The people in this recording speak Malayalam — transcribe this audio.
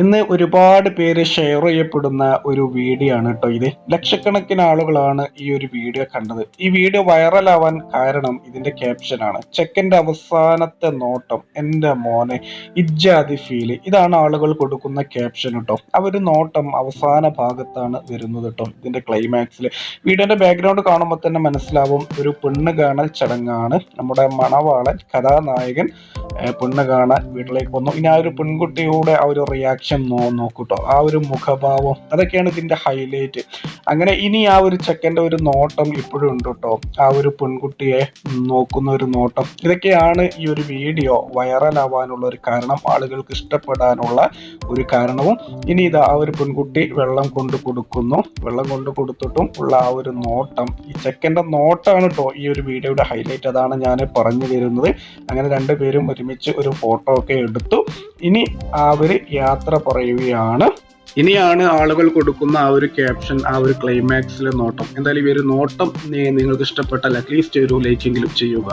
ഇന്ന് ഒരുപാട് പേര് ഷെയർ ചെയ്യപ്പെടുന്ന ഒരു വീഡിയോ ആണ് കേട്ടോ ഇത്. ലക്ഷക്കണക്കിന് ആളുകളാണ് ഈ ഒരു വീഡിയോ കണ്ടത്. ഈ വീഡിയോ വൈറലാവാൻ കാരണം ഇതിന്റെ ക്യാപ്ഷൻ ആണ്. ചെക്കന്റെ അവസാനത്തെ നോട്ടം എന്റെ മോനെ ഇജ്ജാതി ഫീൽ ഇതാണ് ആളുകൾ കൊടുക്കുന്ന ക്യാപ്ഷൻ കേട്ടോ ആ ഒരു നോട്ടം അവസാന ഭാഗത്താണ് വരുന്നത് കേട്ടോ ഇതിന്റെ ക്ലൈമാക്സിൽ വീഡിയോന്റെ ബാക്ക്ഗ്രൗണ്ട് കാണുമ്പോൾ തന്നെ മനസ്സിലാവും. ഒരു പെണ്ണ് കാണൽ ചടങ്ങാണ്. നമ്മുടെ മണവാളൻ കഥാനായകൻ പെണ്ണ് കാണാൻ വീട്ടിലേക്ക് വന്നു. ഇനി ആ ഒരു പെൺകുട്ടിയുടെ ആ ഒരു റിയാക്ഷൻ നോ നോക്കൂട്ടോ. ആ ഒരു മുഖഭാവം അതൊക്കെയാണ് ഇതിന്റെ ഹൈലൈറ്റ് അങ്ങനെ ഇനി ആ ഒരു ചെക്കന്റെ ഒരു നോട്ടം ഇപ്പോഴും ഉണ്ട് കേട്ടോ ആ ഒരു പെൺകുട്ടിയെ നോക്കുന്ന ഒരു നോട്ടം. ഇതൊക്കെയാണ് ഈ ഒരു വീഡിയോ വൈറലാവാനുള്ള ഒരു കാരണം ആളുകൾക്ക് ഇഷ്ടപ്പെടാനുള്ള ഒരു കാരണവും. ഇനി ഇത് ആ ഒരു പെൺകുട്ടി വെള്ളം കൊണ്ട് കൊടുക്കുന്നു. വെള്ളം കൊണ്ട് കൊടുത്തിട്ടും ഉള്ള ആ ഒരു നോട്ടം. ഈ ചെക്കന്റെ നോട്ടമാണ് കേട്ടോ ഈ ഒരു വീഡിയോയുടെ ഹൈലൈറ്റ് അതാണ് ഞാൻ പറഞ്ഞു തരുന്നത്. അങ്ങനെ രണ്ടുപേരും ഒരുമിച്ച് ഒരു ഫോട്ടോ ഒക്കെ എടുത്തു. ഇനി അവർ യാത്ര പറയുകയാണ്. ഇനിയാണ് ആളുകൾ കൊടുക്കുന്ന ആ ഒരു ക്യാപ്ഷൻ ആ ഒരു ക്ലൈമാക്സിലെ നോട്ടം. എന്തായാലും ഈ ഒരു നോട്ടം നിങ്ങൾക്ക് ഇഷ്ടപ്പെട്ടാൽ അറ്റ്ലീസ്റ്റ് ഒരു ലൈക്കെങ്കിലും ചെയ്യുക.